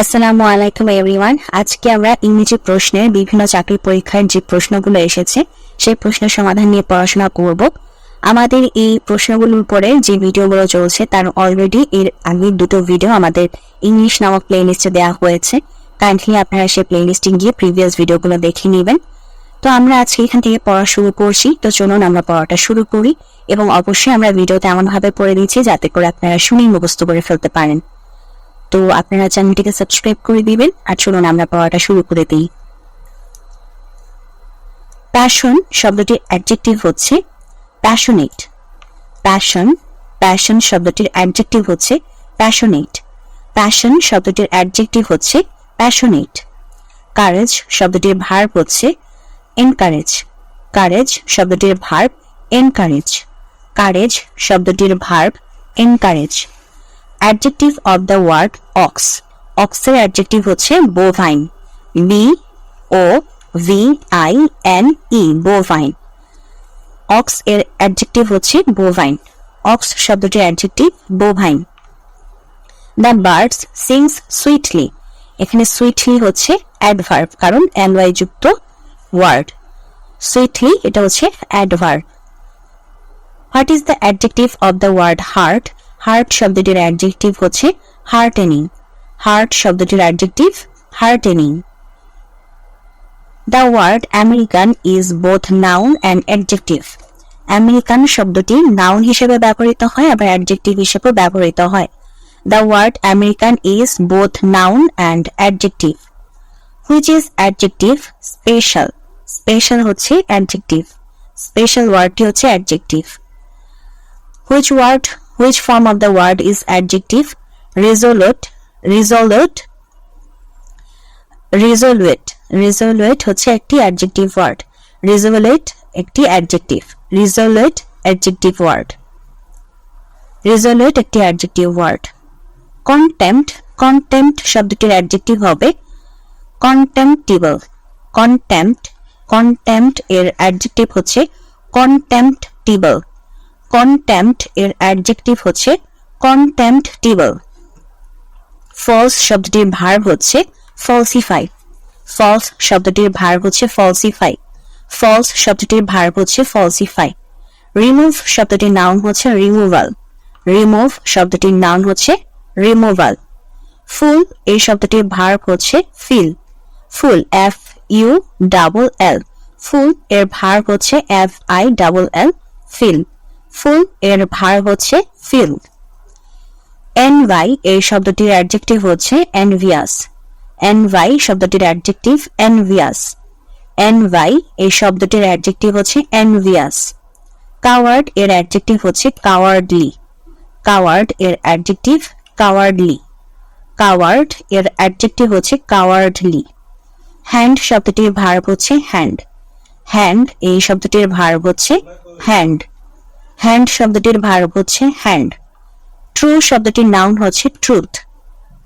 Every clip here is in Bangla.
আসসালামু আলাইকুম এভরিওয়ান আজকে আমরা ইংরেজি প্রশ্নের বিভিন্ন চাকরি পরীক্ষার যে প্রশ্নগুলো এসেছে, সেই প্রশ্নের সমাধান নিয়ে পড়াশোনা করব। আমাদের এই প্রশ্নগুলোর উপরে যে ভিডিওগুলো চলছে, তার অলরেডি এর আগে দুটো ভিডিও আমাদের ইংলিশ নামক প্লেলিস্টে দেওয়া হয়েছে। কাইন্ডলি আপনারা সেই প্লেলিস্টে গিয়ে প্রিভিয়াস ভিডিওগুলো দেখে নেবেন। তো আমরা আজকে এখান থেকে পড়া শুরু করছি। তো চলুন আমরা পড়াটা শুরু করি এবং অবশ্যই আমরা ভিডিওতে এমনভাবে পড়ে দিচ্ছি যাতে করে আপনারা শুনেই মুখস্থ করে ফেলতে পারেন। তো আপনারা চ্যানেলটিকে সাবস্ক্রাইব করে দিবেন। আর চলুন আমরা পড়াটা শুরু করে দিই। প্যাশন শব্দটির অ্যাডজেক্টিভ হচ্ছে প্যাশনেট প্যাশন প্যাশন শব্দটির অ্যাডজেক্টিভ হচ্ছে প্যাশনেট প্যাশন শব্দটির অ্যাডজেক্টিভ হচ্ছে প্যাশনেট কারেজ শব্দটির ভার্ব হচ্ছে এনকারেজ কারেজ শব্দটির ভার্ব এনকারেজ কারেজ শব্দটির verb encourage adjective of the word ox অক্সের adjective হচ্ছে bovine B O V I N E bovine ox এর অ্যাডজেক্টিভ হচ্ছে বোভাইন অক্স শব্দটির adjective bovine the birds sings sweetly এখানে সুইটলি হচ্ছে অ্যাডভার্ব কারণ এনওয়াই যুক্ত ওয়ার্ড সুইটলি এটা হচ্ছে adverb what is the adjective of the word heart heart শব্দটির অ্যাডজেক্টিভ হচ্ছে হার্টেনিং হার্ট শব্দটির adjective heartening the word American is both noun and adjective American শব্দটি নাউন হিসেবে ব্যবহৃত হয়, আবার অ্যাডজেক্টিভ হিসেবে ব্যবহৃত হয়। The word American is both noun and adjective which is adjective special special হচ্ছে অ্যাডজেক্টিভ স্পেশাল ওয়ার্ডটি হচ্ছে adjective which word which form of the word is adjective resolute resolute resolute resolute হচ্ছে একটি অ্যাডজেক্টিভ ওয়ার্ড রিজোলুয়েট একটি adjective resolute adjective word resolute একটি অ্যাডজেক্টিভ ওয়ার্ড কন্টেম্পট কন্টেম্পট শব্দটির অ্যাডজেক্টিভ হবে কন্টেম্পটিবল কন্টেম্পট কন্টেম্পট এর অ্যাডজেক্টিভ হচ্ছে কন্টেম্পটিবল কন্টেম্পট এর অ্যাডজেক্টিভ হচ্ছে কন্টেম্পটিবল ফলস শব্দটির ভার হচ্ছে ফলসিফাই ফলস শব্দটির ভার্ব হচ্ছে ফলসিফাই ফলস শব্দটির ভার্ব হচ্ছে ফলসিফাই রিমুভ শব্দটির নাম হচ্ছে রিমুভাল রিমুভ শব্দটির নাম হচ্ছে রিমুভাল ফুল এই শব্দটির ভার হচ্ছে fill full F U double L full এর ভার্ব হচ্ছে F I double L fill full এর ভার হচ্ছে ফিল এন ওয়াই এই শব্দটির অ্যাডজেক্টিভ হচ্ছে এনভিয়াস এন ওয়াই শব্দটির অ্যাডজেক্টিভ এনভিয়াস এন ওয়াই এই শব্দটির অ্যাডজেক্টিভ হচ্ছে এনভিয়াস কাওয়ার্ড এর অ্যাডজেক্টিভ হচ্ছে কাওয়ার্ডলি কাওয়ার্ড এর অ্যাডজেক্টিভ কাওয়ার্ডলি কাওয়ার্ড এর অ্যাডজেক্টিভ হচ্ছে কাওয়ার্ডলি হ্যান্ড শব্দটির ভার্ব হচ্ছে হ্যান্ড হ্যান্ড এই শব্দটির ভার্ব হচ্ছে হ্যান্ড হ্যান্ড শব্দটির ভার্ব হচ্ছে হ্যান্ড ট্রু শব্দটির নাউন হচ্ছে ট্রুথ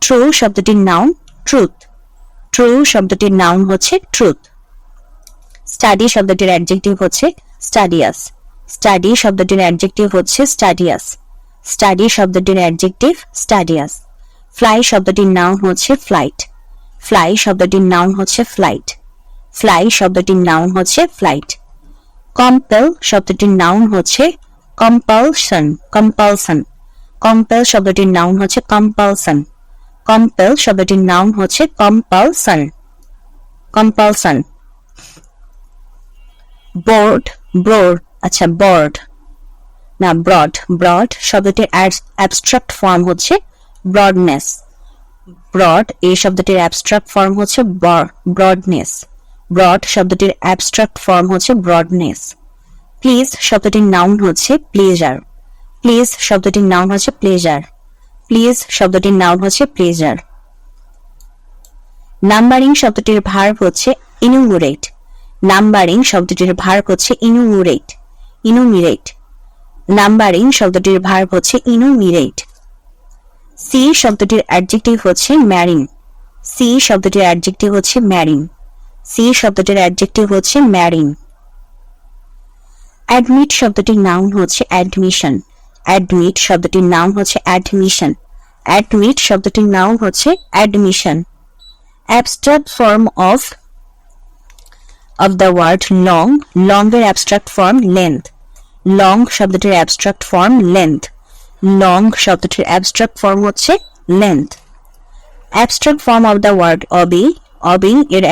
ট্রু শব্দটির নাউন ট্রুথ ট্রু শব্দটির নাউন হচ্ছে ট্রুথ স্টাডি শব্দটির অ্যাডজেক্টিভ হচ্ছে স্টাডিয়াস স্টাডি শব্দটির অ্যাডজেক্টিভ হচ্ছে স্টাডিয়াস স্টাডি শব্দটির অ্যাডজেক্টিভ স্টাডিয়াস ফ্লাই শব্দটির নাউন হচ্ছে ফ্লাইট ফ্লাই শব্দটির নাউন হচ্ছে ফ্লাইট ফ্লাই শব্দটির নাউন হচ্ছে ফ্লাইট কম্পেল শব্দটির নাউন হচ্ছে কম্পালশন কম্পালসন কম্পেল শব্দটির নাউন হচ্ছে কম্পালসন কম্পেল শব্দটির নাউন হচ্ছে কম্পালসন কম্পালসন বোর্ড ব্রোড আচ্ছা বর্ড না ব্রড ব্রড শব্দটির অ্যাবস্ট্রাক্ট ফর্ম হচ্ছে ব্রডনেস ব্রড এই শব্দটির অ্যাবস্ট্রাক্ট ফর্ম হচ্ছে ব্রডনেস ব্রড শব্দটির অ্যাবস্ট্রাক্ট ফর্ম হচ্ছে ব্রডনেস প্লিজ শব্দটির নাউন হচ্ছে প্লেজার প্লিজ শব্দটির নাউন হচ্ছে প্লেজার প্লিজ শব্দটির নাউন হচ্ছে প্লেজার নাম্বারিং শব্দটির ভার্ব হচ্ছে ইনুমুরেট নাম্বারিং শব্দটির ভার্ব হচ্ছে ইনুমুরেট ইনুমিরেট নাম্বারিং শব্দটির ভার্ব হচ্ছে ইনুমিরেট সি শব্দটির অ্যাডজেক্টিভ হচ্ছে ম্যারিং সি শব্দটির অ্যাডজেক্টিভ হচ্ছে ম্যারিং সি শব্দটির অ্যাডজেক্টিভ হচ্ছে ম্যারিং অ্যাডমিট শব্দটির নাউন হচ্ছে অ্যাডমিশন অ্যাডমিট শব্দটির নাউন হচ্ছে অ্যাডমিশন অ্যাডমিট শব্দটির নাম হচ্ছে admission abstract form of of the word long long এর অ্যাবস্ট্রাক্ট ফর্ম লেন্থ লং শব্দটির অ্যাবস্ট্রাক্ট ফর্ম লেন্থ লং শব্দটির অ্যাবস্ট্রাক্ট ফর্ম হচ্ছে length abstract form of the word obey obey এর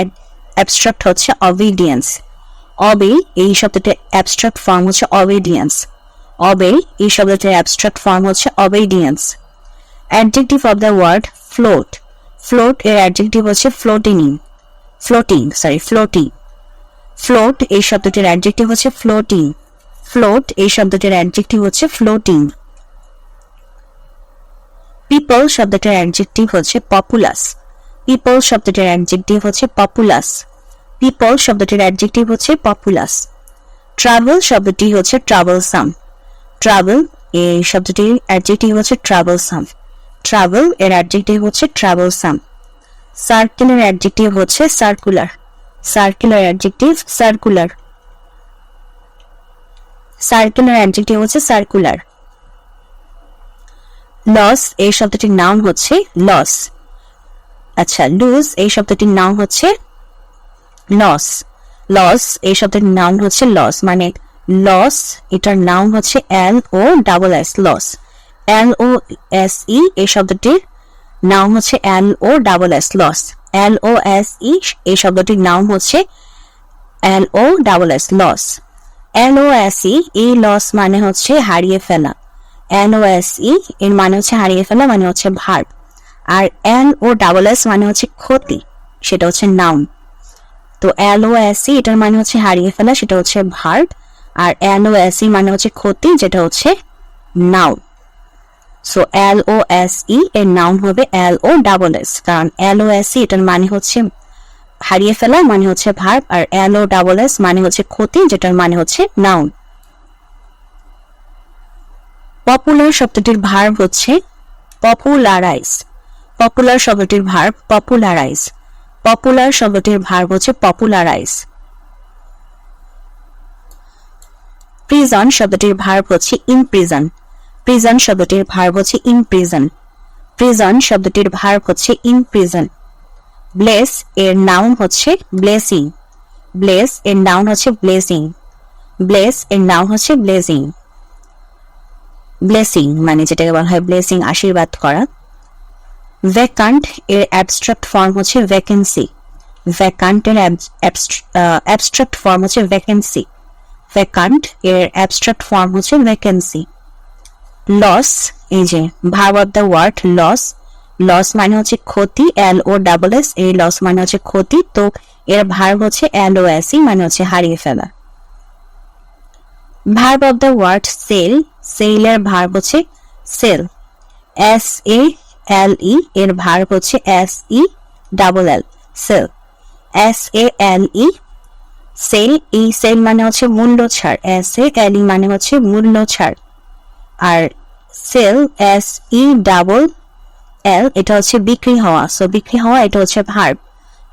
অ্যাবস্ট্রাক্ট হচ্ছে অবিডিয়েন্স অবে এই শব্দটির অ্যাবস্ট্রাক্ট ফর্ম হচ্ছে অবিডিয়েন্স অবে এই শব্দটির অ্যাবস্ট্রাক্ট ফর্ম হচ্ছে obedience adjective of the word float float এর অ্যাডজেক্টিভ হচ্ছে floating floating sorry floating float এই শব্দটির অ্যাডজেক্টিভ হচ্ছে ফ্লোটিং ফ্লোট এই শব্দটির অ্যাডজেক্টিভ হচ্ছে ফ্লোটিং পিপল শব্দটির অ্যাডজেক্টিভ হচ্ছে পপুলাস পিপল শব্দটির অ্যাডজেক্টিভ হচ্ছে পপুলাস পিপল শব্দটির অ্যাডজেক্টিভ হচ্ছে পপুলাস ট্রাভেল শব্দটি হচ্ছে ট্রাভেলসাম ট্রাভেল এই শব্দটির অ্যাডজেক্টিভ হচ্ছে ট্রাভেলসাম ট্রাভেল এর অ্যাডজেক্টিভ হচ্ছে ট্রাভেলসাম সার্কেলের অ্যাডজেক্টিভ হচ্ছে circular circular adjective circular circular adjective হচ্ছে সার্কুলার লস এই শব্দটির নাম হচ্ছে লস আচ্ছা লুজ এই শব্দটির নাম হচ্ছে লস লস এই শব্দের নাম হচ্ছে লস মানে লস এটার নাম হচ্ছে L O double S loss L O S E এই শব্দটির নাম হচ্ছে L O double S loss L O S E এই শব্দটির নাম হচ্ছে L O double S loss L O S E এই লস মানে হচ্ছে হারিয়ে ফেলা। এল ও এস ই এর মানে হচ্ছে হারিয়ে ফেলা মানে হচ্ছে ভার্ব আর এল ও ডাবল এস মানে হচ্ছে ক্ষতি, সেটা হচ্ছে নাউন তো এল ও এটার মানে হচ্ছে হারিয়ে ফেলা, সেটা হচ্ছে ভার্ব, আর ও এস ই মানে হচ্ছে ক্ষতি, যেটা হচ্ছে noun so L O S E এর নাউন হবে এল ও ডাবল এস কারণ এল ও এস ই এটার মানে হচ্ছে হারিয়ে ফেলা মানে হচ্ছে ভার্ব, আর এল ও ডাবল এস মানে হচ্ছে ক্ষতি, যেটার মানে হচ্ছে নাউন পপুলার শব্দটির ভার্ব হচ্ছে পপুলারাইজ পপুলার শব্দটির ভার্ব পপুলারাইজ পপুলার শব্দটির ভার্ব হচ্ছে পপুলারাইজ প্রিজন শব্দটির ভার্ব হচ্ছে ইমপ্রিজন প্রিজন শব্দটির ভার্ব হচ্ছে ইমপ্রিজন প্রিজন শব্দটির ভার্ব হচ্ছে ইমপ্রিজন ব্লেস এর নাউন হচ্ছে ব্লেসিং ব্লেস এর নাউন হচ্ছে ব্লেসিং ব্লেস এর নাউন হচ্ছে ব্লেসিং ব্লেসিং মানে যেটাকে বলা হয় ব্লেসিং আশীর্বাদ করা। ভ্যাকান্ট এর অ্যাবস্ট্রাক্ট ফর্ম হচ্ছে ভ্যাকেন্সি ভ্যাকান্ট এর অ্যাবস্ট্রাক্ট ফর্ম হচ্ছে ভ্যাকেন্সি ভ্যাকান্ট এর অ্যাবস্ট্রাক্ট ফর্ম হচ্ছে ভ্যাকেন্সি লস এই যে verb of the word loss loss মানে হচ্ছে ক্ষতি এল ও ডাবল এস এই লস মানে হচ্ছে ক্ষতি, তো এর ভার্ব হচ্ছে এল ও এস মানে হচ্ছে হারিয়ে ফেলা। Verb of the word sale সেলের ভার্ব হচ্ছে sale S A L E এর ভার্ব হচ্ছে S E double L sell S A L E sale E sale মানে হচ্ছে মূল্য ছাড় এস এ এল ই মানে হচ্ছে মূল্য ছাড় আর sell S E double L এটা হচ্ছে বিক্রি হওয়া। সো বিক্রি হওয়া এটা হচ্ছে ভার্ব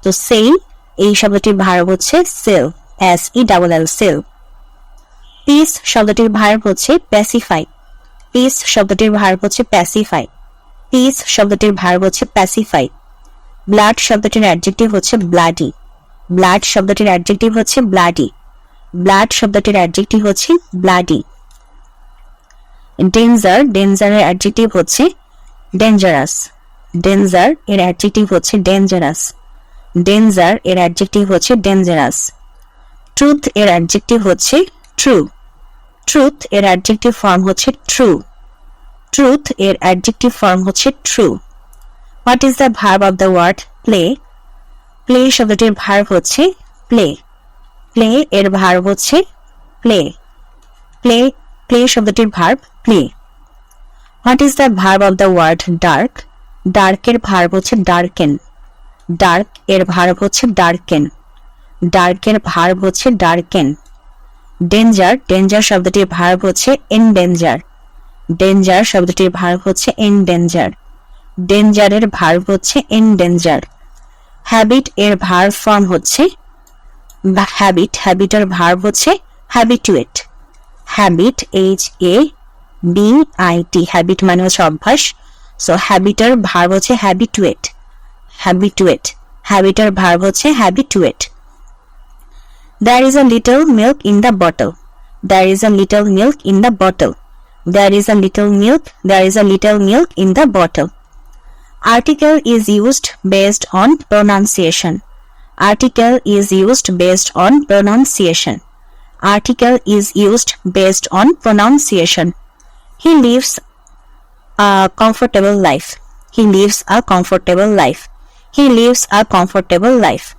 তো সেল এই শব্দটির ভার্ব হচ্ছে sell S E double L sell peace শব্দটির ভার্ব হচ্ছে প্যাসিফাই পিস শব্দটির ভার্ব হচ্ছে প্যাসিফাই পিস শব্দটির ভার্ব হচ্ছে প্যাসিফাই ব্লাড শব্দটির অ্যাডজেক্টিভ হচ্ছে ব্লাডি ব্লাড শব্দটির অ্যাডজেক্টিভ হচ্ছে ব্লাডি ব্লাড শব্দটির অ্যাডজেক্টিভ হচ্ছে ব্লাডি ডেঞ্জার ডেঞ্জারের অ্যাডজেক্টিভ হচ্ছে ডেঞ্জারাস ডেঞ্জার এর অ্যাডজেক্টিভ হচ্ছে ডেঞ্জারাস ডেঞ্জার এর অ্যাডজেক্টিভ হচ্ছে ডেঞ্জারাস ট্রুথ এর অ্যাডজেক্টিভ হচ্ছে ট্রু ট্রুথ এর অ্যাডজেক্টিভ ফর্ম হচ্ছে ট্রু ট্রুথ এর অ্যাডজেক্টিভ ফর্ম হচ্ছে true what is the verb of the word play play শব্দটির ভার্ব হচ্ছে প্লে প্লে এর ভার্ব হচ্ছে প্লে প্লে প্লে শব্দটির verb play what is the verb of the word dark ডার্কের verb হচ্ছে ডার্কেন ডার্ক এর ভার্ব হচ্ছে ডার্কেন ডার্কের ভার্ব হচ্ছে ডার্কেন ডেঞ্জার ডেঞ্জার শব্দটির ভার্ব হচ্ছে এন ডেঞ্জার শব্দটির ভার্ব হচ্ছে এন ডেঞ্জার ডেঞ্জারের ভার্ব হচ্ছে এন ডেঞ্জার হ্যাবিট এর ভার্ব ফর্ম হচ্ছে হ্যাবিট হ্যাবিটের ভার্ব হচ্ছে habituate habit H A B I T habit মানে হচ্ছে অভ্যাস। সো হ্যাবিটার ভার্ব হচ্ছে হ্যাবিটুয়েট হ্যাবিটুয়েট হ্যাবিটার ভার্ব হচ্ছে habituate There is a little milk in the bottle. There is a little milk in the bottle. There is a little milk. There is a little milk in the bottle. Article is used based on pronunciation. Article is used based on pronunciation. Article is used based on pronunciation. He lives a comfortable life. He lives a comfortable life. He lives a comfortable life.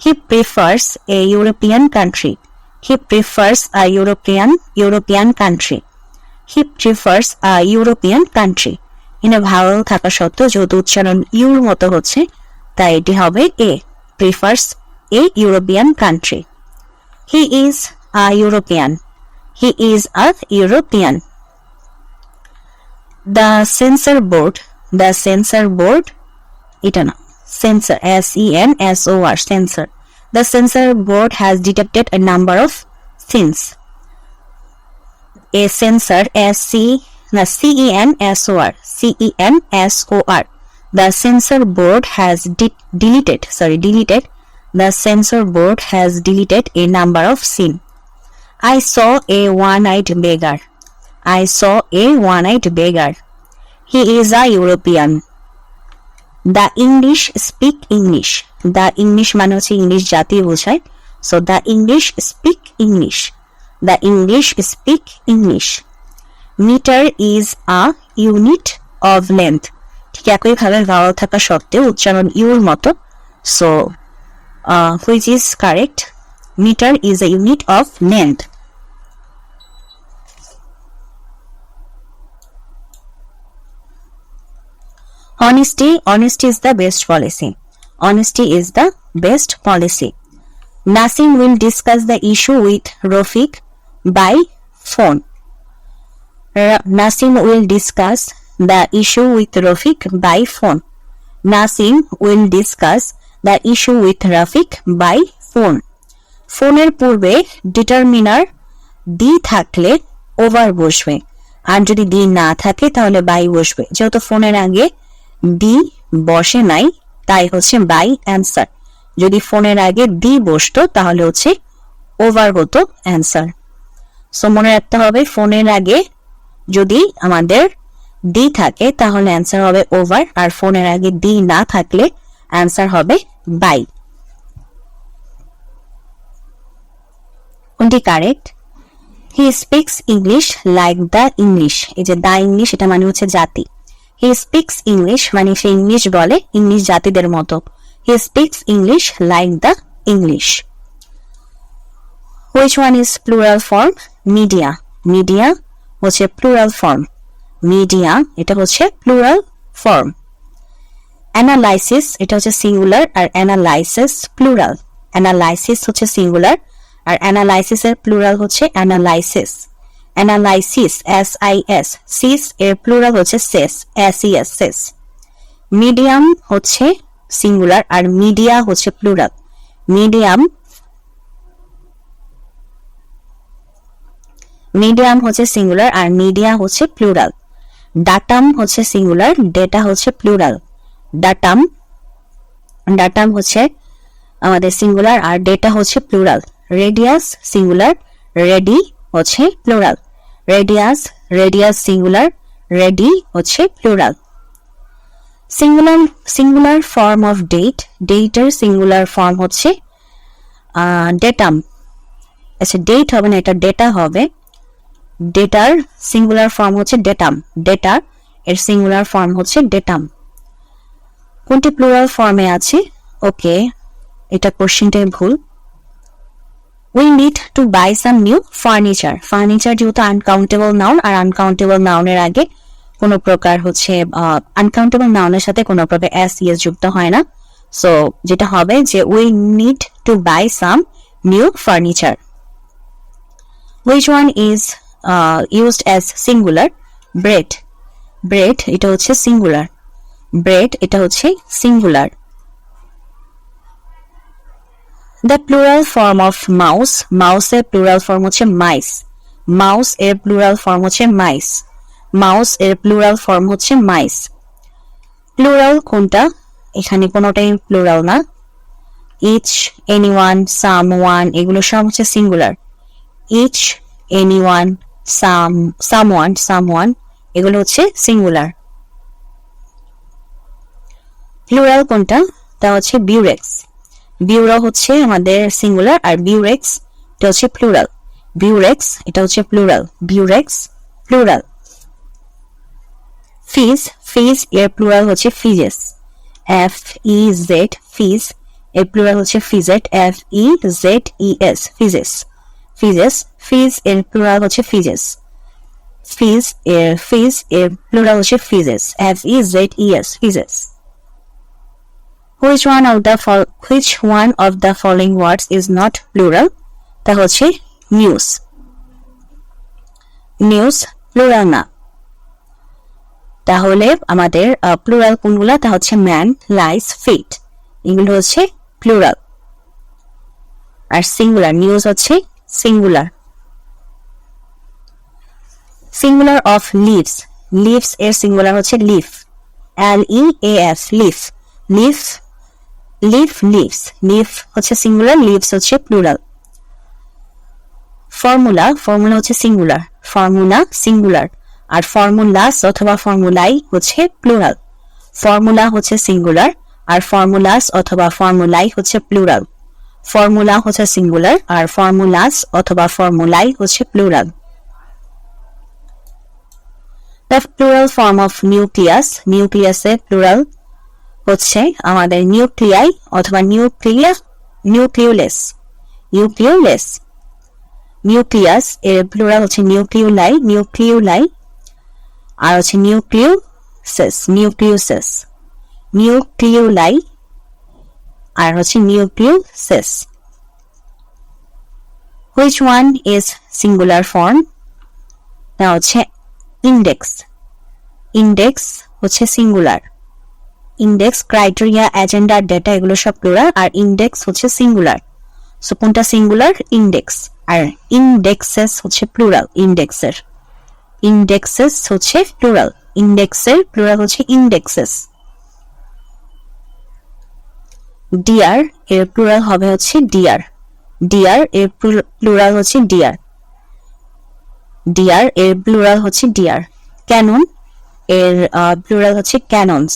He prefers a European country. He prefers a European European country. He prefers a European country. ইনে ভাওয়াল থাকা সত্ত্বেও যেহেতু উচ্চারণ ইউর মতো হচ্ছে, তাই এটি হবে a prefers a European country he is a European he is a European the censor board the censor board এটা না sensor S E N S O R sensor. The sensor board has detected a number of sins. A sensor S C the C E N S O R C E N S O R. The sensor board has de- deleted sorry deleted. The sensor board has deleted a number of sin. I saw a one-eyed beggar. I saw a one-eyed beggar. He is a European. The English speak English the English মানে হচ্ছে ইংলিশ জাতি বোঝায় so the English speak English the English speak English metre is a unit of length ঠিক একইভাবে ভাওয়াল থাকা সত্ত্বেও উচ্চারণ ইউর মতো so which is correct metre is a unit of length Honesty, honesty is the best policy. Honesty is the best policy. Nasim will discuss the issue with Rafik by phone. Nasim will discuss the issue with Rafik by phone. Nasim will discuss the issue with Rafik by phone. ফোনের পূর্বে ডিটারমিনার দি থাকলে ওভার বসবে আর যদি দি না থাকে তাহলে বাই বসবে যেহেতু ফোনের আগে দি বসে নাই, তাই হচ্ছে বাই অ্যান্সার যদি ফোনের আগে দি বসতো তাহলে হচ্ছে ওভার হতো অ্যান্সার সো মনে রাখতে হবে, ফোনের আগে যদি আমাদের দি থাকে, তাহলে অ্যান্সার হবে ওভার আর ফোনের আগে দি না থাকলে অ্যান্সার হবে বাই কোনটি correct he speaks English like the English এই যে দা ইংলিশ এটা মানে হচ্ছে জাতি। হি স্পিক্স ইংলিশ মানে সে ইংলিশ বলে ইংলিশ জাতিদের মতো। He speaks English like the English which one is plural form media media হচ্ছে প্লুরাল ফর্ম মিডিয়া এটা হচ্ছে প্লুরাল ফর্ম অ্যানালাইসিস এটা হচ্ছে সিঙ্গুলার আর অ্যানালাইসিস প্লুরাল অ্যানালাইসিস হচ্ছে সিঙ্গুলার আর অ্যানালাইসিসের প্লুরাল হচ্ছে analysis analysis S I S sis এর প্লুরাল হচ্ছে ses S E S ses medium হচ্ছে সিঙ্গুলার আর মিডিয়া হচ্ছে প্লুরাল মিডিয়াম মিডিয়াম হচ্ছে সিঙ্গুলার আর মিডিয়া হচ্ছে প্লুরাল ডাটাম হচ্ছে সিঙ্গুলার ডেটা হচ্ছে প্লুরাল ডাটাম ডাটাম হচ্ছে আমাদের সিঙ্গুলার আর ডেটা হচ্ছে প্লুরাল রেডিয়াস সিঙ্গুলার রেডি হচ্ছে plural radius radius singular radii হচ্ছে plural singular singular form of date ডেটের সিঙ্গুলার ফর্ম হচ্ছে ডেটাম আচ্ছা ডেট হবে না, এটা ডেটা হবে। ডেটার সিঙ্গুলার ফর্ম হচ্ছে ডেটাম। ডেটা এর সিঙ্গুলার ফর্ম হচ্ছে ডেটাম। কোনটি প্লুরাল ফর্মে আছে? ওকে, এটা কোশ্চেনটাই ভুল। We need to buy some new furniture furniture যেহেতু আনকাউন্টেবল নাউন আর আনকাউন্টেবল নাউনের আগে কোনো প্রকার হচ্ছে আনকাউন্টেবল নাউনের সাথে কোনো প্রকার এস ইএস যুক্ত হয় না। সো যেটা হবে যে we need to buy some new furniture which one is used as singular bread bread এটা হচ্ছে সিঙ্গুলার ব্রেড এটা হচ্ছে singular the plural form of mouse mouse মাউসের প্লুরাল ফর্ম হচ্ছে মাইস মাউস এর প্লুরাল ফর্ম হচ্ছে মাইস মাউস এর প্লুরাল ফর্ম হচ্ছে মাইস প্লুরাল কোনটা? এখানে কোনোটাই প্লুরাল না। Each any one some one এগুলো সব হচ্ছে singular each anyone some someone some one এগুলো হচ্ছে সিঙ্গুলার। প্লুরাল কোনটা? তা হচ্ছে বিউরেক্স। বিউরা হচ্ছে আমাদের সিঙ্গুলার আর বিউরেক্স, এটা হচ্ছে প্লুরাল। বিউরেক্স, এটা হচ্ছে plural. Bureaux, plural. Fez fez, এর প্লুরাল হচ্ছে fezzes. F, E, Z, fez. এর প্লুরাল হচ্ছে fezzes, F, E, Z, E, S, fezzes. Fezzes fez এর প্লুরাল হচ্ছে ফিজেস ফিজ এর ফিজ এর প্লুরাল হচ্ছে fezzes F E Z E S fezzes which of the fol- which one of the following words is not plural? তা হচ্ছে নিউজ নিউজ প্লুরাল না। তাহলে আমাদের প্লুরাল কোনগুলা? তা হচ্ছে ম্যান লাইস ফিট এগুলো হচ্ছে প্লুরাল আর সিঙ্গুলার নিউজ হচ্ছে singular singular of leaves leaves এর সিঙ্গুলার হচ্ছে leaf L E A leaf leaf leaf leaves leaf হচ্ছে সিঙ্গুলার লিভস হচ্ছে প্লুরাল ফর্মুলা ফর্মুলা হচ্ছে সিঙ্গুলার ফর্মুলা সিঙ্গুলার আর ফর্মুলাস অথবা ফর্মুলাই হচ্ছে প্লুরাল ফর্মুলা হচ্ছে সিঙ্গুলার আর ফর্মুলাস অথবা ফর্মুলাই হচ্ছে প্লুরাল ফর্মুলা হচ্ছে সিঙ্গুলার আর ফর্মুলাস অথবা ফর্মুলাই হচ্ছে plural plural form of nucleus নিউক্লিয়াসের প্লুরাল হচ্ছে আমাদের নিউক্লিয়াই অথবা নিউক্লিয়া নিউক্লিওলেস নিউক্লিওলেস নিউক্লিয়াস এর প্লুরাল হচ্ছে নিউক্লিওলাই নিউক্লিওলাই আর হচ্ছে নিউক্লিওসেস নিউক্লিওসেস নিউক্লিওলাই আর হচ্ছে nucleuses which one is singular form তা হচ্ছে ইন্ডেক্স ইন্ডেক্স হচ্ছে singular index criteria agenda data এগুলো সব প্লুরাল আর ইন্ডেক্স হচ্ছে সিঙ্গুলার সো কোনটা সিঙ্গুলার ইন্ডেক্স আর ইন্ডেক্সেস হচ্ছে প্লুরাল ইন্ডেক্সের ইন্ডেক্সেস হচ্ছে প্লুরাল ইন্ডেক্সের প্লুরাল হচ্ছে ইন্ডেক্সেস ডিয়ার এর প্লুরাল হবে হচ্ছে ডিয়ার ডিয়ার এর প্লুরাল হচ্ছে ডিয়ার ডিয়ার এর প্লুরাল হচ্ছে ডিয়ার ক্যানন এর প্লুরাল হচ্ছে ক্যাননস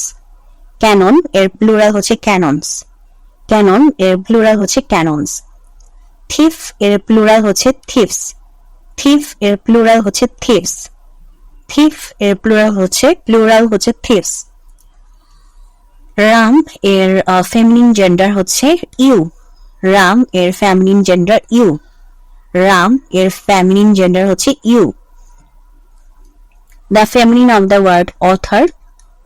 ক্যানন এর প্লুরাল হচ্ছে ক্যাননস ক্যানন এর প্লুরাল হচ্ছে ক্যাননস থিফ এর প্লুরাল হচ্ছে থিফস থিফ এর প্লুরাল হচ্ছে থিফস থিফ এর প্লুরাল হচ্ছে প্লুরাল হচ্ছে থিফস রাম এর ফেমিনিন জেন্ডার হচ্ছে ইউ। রাম এর ফ্যামিলিন জেন্ডার ইউ। রাম এর ফ্যামিলিন জেন্ডার হচ্ছে ewe. The feminine of the word author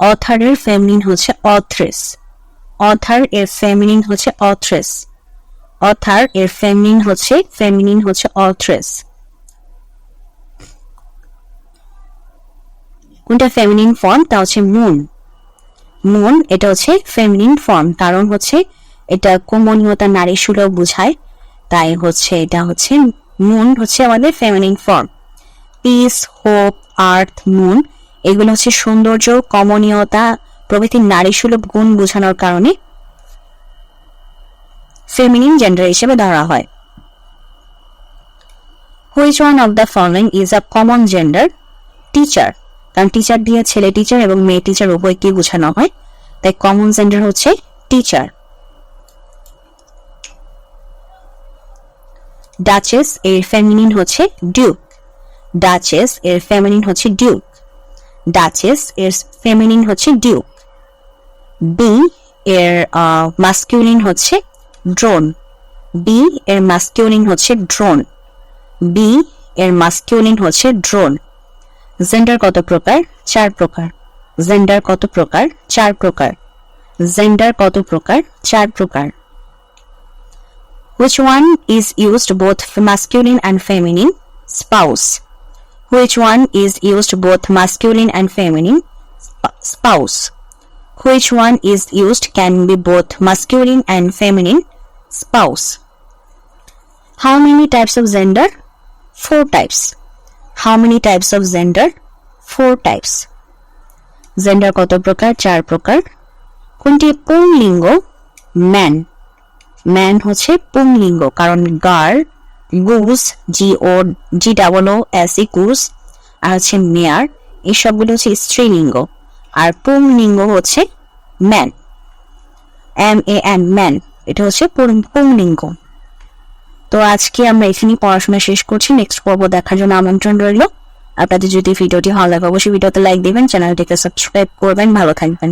অথারের feminine হচ্ছে অথ্রেস অথার এর ফেমিনিন হচ্ছে অথ্রেস অথার এর ফেমিনিন হচ্ছে ফেমিনিন হচ্ছে অথ্রেস কোনটা ফেমিনিন ফর্ম তা হচ্ছে মুন মুন, এটা হচ্ছে ফেমিনিন ফর্ম কারণ হচ্ছে এটা কোমনীয়তা নারী সুলভ বোঝায়, তাই হচ্ছে এটা হচ্ছে মুন হচ্ছে আমাদের feminine form peace hope earth moon এগুলো হচ্ছে সৌন্দর্য, কমনীয়তা প্রভৃতি নারী সুলভ গুণ বোঝানোর কারণে ফেমিনিন জেন্ডার হিসেবে ধরা হয়। Which one of the following is a common gender teacher কারণ টিচার দিয়ে ছেলে টিচার এবং মেয়ে টিচার উভয়কে বোঝানো হয়। তাই কমন জেন্ডার হচ্ছে টিচার ডাচেস এর ফেমিনিন হচ্ছে ডিউক ডাচেস এর ফেমিনিন হচ্ছে ডিউক ডাচেস এর ফেমিনিন হচ্ছে ডিউক বি এর মাস্কিউলিন হচ্ছে ড্রোন বি এর মাস্কিউলিন হচ্ছে ড্রোন বি এর মাস্কিউলিন হচ্ছে drone জেন্ডার কত প্রকার চার প্রকার জেন্ডার কত প্রকার চার প্রকার জেন্ডার কত প্রকার চার প্রকার which one is used both masculine and feminine spouse which one is used both masculine and feminine spouse which one is used can be both masculine and feminine spouse how many types of gender four types How many types of gender? Four types. Gender কত প্রকার? চার প্রকার। কোনটি পুংলিঙ্গ? ম্যান ম্যান হচ্ছে পুংলিঙ্গ, কারণ গার, goose G O G double O S E goose, আর হচ্ছে মেয়ার, এই সবগুলো হচ্ছে স্ত্রীলিঙ্গ। আর পুংলিঙ্গ হচ্ছে man M A N man এটা হচ্ছে পুংলিঙ্গ তো আজকে আমরা এখানেই পড়াশোনা শেষ করছি। নেক্সট পর্ব দেখার জন্য আমন্ত্রণ রইল। আপনাদের যদি ভিডিওটি ভালো লাগে, অবশ্যই ভিডিওতে লাইক দেবেন চ্যানেলটিকে সাবস্ক্রাইব করবেন। ভালো থাকবেন।